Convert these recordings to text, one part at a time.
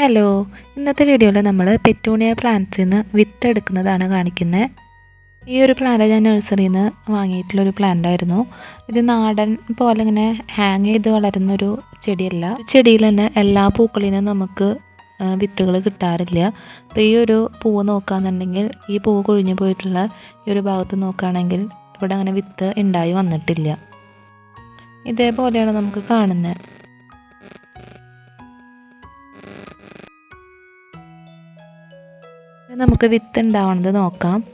Hello ഇന്നത്തെ വീഡിയോയിൽ നമ്മൾ പെറ്റൂണിയ പ്ലാന്റ്സിൽ നിന്ന് വിത്ത് എടുക്കുന്നതാണ് കാണിക്കുന്നത് ഈ ഒരു പ്ലാന്റ് ഞാൻ നഴ്സറിയിൽ നിന്ന് വാങ്ങിയിട്ടുള്ളൊരു പ്ലാന്റ് ആയിരുന്നു. ഇത് നാടൻ പോലെ ഇങ്ങനെ ഹാങ് ചെയ്ത് വളരുന്നൊരു ചെടിയല്ല. ചെടിയിൽ തന്നെ എല്ലാ പൂക്കളിൽ നിന്നും നമുക്ക് വിത്തുകൾ കിട്ടാറില്ല. അപ്പോൾ ഈ ഒരു പൂവ് നോക്കുകയാണെന്നുണ്ടെങ്കിൽ ഈ പൂവ് കൊഴിഞ്ഞു പോയിട്ടുള്ള ഈ ഒരു ഭാഗത്ത് നോക്കുകയാണെങ്കിൽ ഇവിടെ അങ്ങനെ വിത്ത് ഉണ്ടായി വന്നിട്ടില്ല. ഇതേപോലെയാണ് നമുക്ക് കാണുന്നത് നമുക്ക് വിത്ത് ഉണ്ടാവണത് നോക്കാം.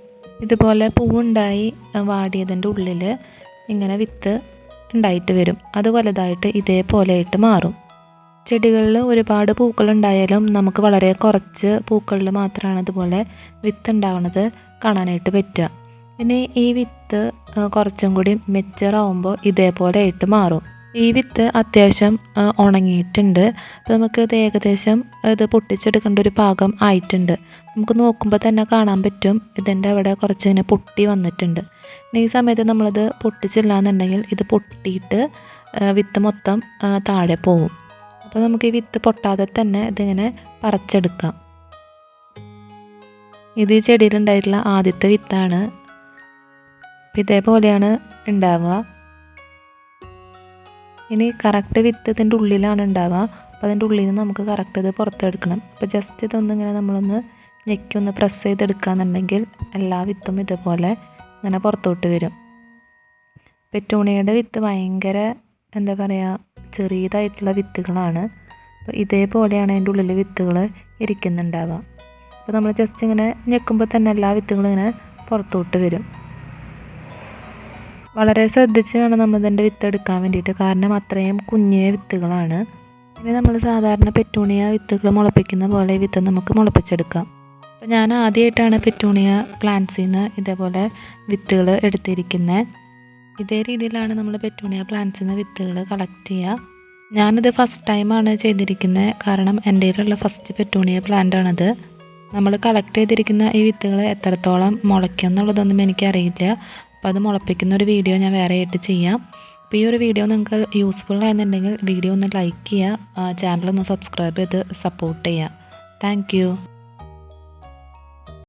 ഇതുപോലെ പൂവുണ്ടായി വാടിയതിന്റെ ഉള്ളിൽ ഇങ്ങനെ വിത്ത് ഉണ്ടായിട്ട് വരും. അത് വലുതായിട്ട് ഇതേപോലെയായിട്ട് മാറും. ചെടികളിൽ ഒരുപാട് പൂക്കൾ ഉണ്ടായാലും നമുക്ക് വളരെ കുറച്ച് പൂക്കളിൽ മാത്രമാണ് ഇതുപോലെ വിത്ത് ഉണ്ടാവുന്നത് കാണാനായിട്ട് പറ്റുക. ഇനി ഈ വിത്ത് കുറച്ചും കൂടി മെച്ചറാവുമ്പോൾ ഇതേപോലെ ആയിട്ട് മാറും. ഈ വിത്ത് അത്യാവശ്യം ഉണങ്ങിയിട്ടുണ്ട്. അപ്പോൾ നമുക്ക് ഇത് ഏകദേശം ഇത് പൊട്ടിച്ചെടുക്കേണ്ട ഒരു പാകം ആയിട്ടുണ്ട്. നമുക്ക് നോക്കുമ്പോൾ തന്നെ കാണാൻ പറ്റും. ഇതിന്റെ അവിടെ കുറച്ച് ഇങ്ങനെ പൊട്ടി വന്നിട്ടുണ്ട്. ഈ സമയത്ത് നമ്മളിത് പൊട്ടിച്ചില്ല എന്നുണ്ടെങ്കിൽ ഇത് പൊട്ടിയിട്ട് വിത്ത് മൊത്തം താഴെ പോവും. അപ്പോൾ നമുക്ക് ഈ വിത്ത് പൊട്ടാതെ തന്നെ ഇതിങ്ങനെ പറിച്ചെടുക്കാം. ഇത് ഈ ചെടിയിലുണ്ടായിട്ടുള്ള ആദ്യത്തെ വിത്താണ്. ഇതേപോലെയാണ് ഉണ്ടാവുക. ഇനി കറക്റ്റ് വിത്ത് ഇതിന്റെ ഉള്ളിലാണ് ഉണ്ടാവുക. അപ്പോൾ അതിന്റെ ഉള്ളിൽ നിന്ന് നമുക്ക് കറക്റ്റ് ഇത് പുറത്തെടുക്കണം. അപ്പോൾ ജസ്റ്റ് ഇതൊന്ന് ഇങ്ങനെ നമ്മളൊന്ന് ഞെക്കി ഒന്ന് പ്രസ് ചെയ്തെടുക്കുകയെന്നുണ്ടെങ്കിൽ എല്ലാ വിത്തും ഇതുപോലെ ഇങ്ങനെ പുറത്തോട്ട് വരും. പെറ്റൂണിയുടെ വിത്ത് ഭയങ്കര എന്താ പറയുക ചെറിയതായിട്ടുള്ള വിത്തുകളാണ്. അപ്പോൾ ഇതേപോലെയാണ് അതിന്റെ ഉള്ളിൽ വിത്തുകൾ ഇരിക്കുന്നുണ്ടാവുക. അപ്പോൾ നമ്മൾ ജസ്റ്റ് ഇങ്ങനെ ഞെക്കുമ്പോൾ തന്നെ എല്ലാ വിത്തുകളും ഇങ്ങനെ പുറത്തോട്ട് വരും. വളരെ ശ്രദ്ധിച്ച് വേണം നമ്മൾ ഇതിന്റെ വിത്ത് എടുക്കാൻ വേണ്ടിയിട്ട്. കാരണം അത്രയും കുഞ്ഞിയ വിത്തുകളാണ്. ഇനി നമ്മൾ സാധാരണ പെറ്റൂണിയ വിത്തുകൾ മുളപ്പിക്കുന്ന പോലെ വിത്ത് നമുക്ക് മുളപ്പിച്ചെടുക്കാം. അപ്പോൾ ഞാൻ ആദ്യമായിട്ടാണ് പെറ്റൂണിയ പ്ലാന്റ്സിൽ നിന്ന് ഇതേപോലെ വിത്തുകൾ എടുത്തിരിക്കുന്നത്. ഇതേ രീതിയിലാണ് നമ്മൾ പെറ്റൂണിയ പ്ലാന്റ്സിൽ നിന്ന് വിത്തുകൾ കളക്ട് ചെയ്യുക. ഞാനിത് ഫസ്റ്റ് ടൈമാണ് ചെയ്തിരിക്കുന്നത്. കാരണം എന്റെ കയ്യിലുള്ള ഫസ്റ്റ് പെറ്റൂണിയ പ്ലാന്റ് ആണത് നമ്മൾ കളക്ട് ചെയ്തിരിക്കുന്ന ഈ വിത്തുകൾ എത്രത്തോളം മുളയ്ക്കും എന്നുള്ളതൊന്നും എനിക്കറിയില്ല. അപ്പോൾ അത് മുളപ്പിക്കുന്ന ഒരു വീഡിയോ ഞാൻ വേറെ ആയിട്ട് ചെയ്യാം. അപ്പോൾ ഈ ഒരു വീഡിയോ നിങ്ങൾക്ക് യൂസ്ഫുൾ ആയെന്നുണ്ടെങ്കിൽ വീഡിയോ ഒന്ന് ലൈക്ക് ചെയ്യുക ചാനൽ ഒന്ന് സബ്സ്ക്രൈബ് ചെയ്ത് സപ്പോർട്ട് ചെയ്യുക. താങ്ക്